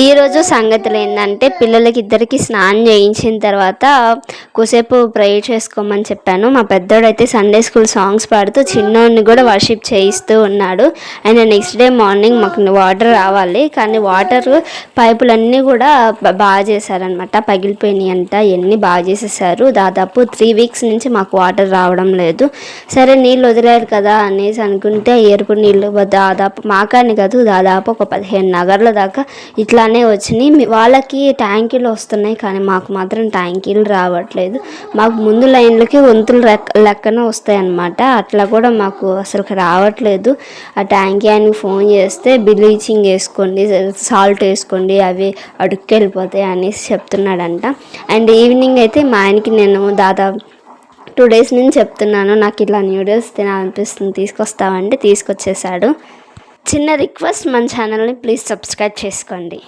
ఈరోజు సంగతులు ఏంటంటే పిల్లలకి ఇద్దరికి స్నానం చేయించిన తర్వాత కొసేపు ప్రేయర్ చేసుకోమని చెప్పాను. మా పెద్దోడైతే సండే స్కూల్ సాంగ్స్ పాడుతూ చిన్నోడిని కూడా వర్షిప్ చేయిస్తూ ఉన్నాడు. అండ్ నెక్స్ట్ డే మార్నింగ్ మాకు వాటర్ రావాలి. కానీ వాటర్ పైపులన్నీ కూడా బాగా చేశారనమాట పగిలిపోయినాయి అంట. ఇవన్నీ బాగా చేసేసారు. దాదాపు త్రీ వీక్స్ నుంచి మాకు వాటర్ రావడం లేదు. సరే నీళ్ళు వదిలేరు కదా అనేసి అనుకుంటే ఎరుపు నీళ్ళు దాదాపు మాకాని కాదు దాదాపు ఒక పదిహేను నగర్ల దాకా ఇట్లానే వచ్చినాయి. వాళ్ళకి ట్యాంకీలు వస్తున్నాయి కానీ మాకు మాత్రం ట్యాంకీలు రావట్లేదు. మాకు ముందు లైన్లకి వంతులు లెక్కన వస్తాయి అన్నమాట అట్లా కూడా మాకు అసలు రావట్లేదు. ఆ ట్యాంకీ ఆయనకి ఫోన్ చేస్తే బ్లీచింగ్ వేసుకోండి సాల్ట్ వేసుకోండి అవి అడుక్కెళ్ళిపోతాయి అనేసి చెప్తున్నాడంట. అండ్ ఈవినింగ్ అయితే మా ఆయనకి నేను దాదాపు టూ డేస్ నుంచి చెప్తున్నాను. నాకు ఇలా న్యూడిల్స్ తినాలనిపిస్తుంది తీసుకొస్తామంటే తీసుకొచ్చేసాడు. చిన్న రిక్వెస్ట్ మన ఛానల్ని ప్లీజ్ సబ్స్క్రైబ్ చేసుకోండి.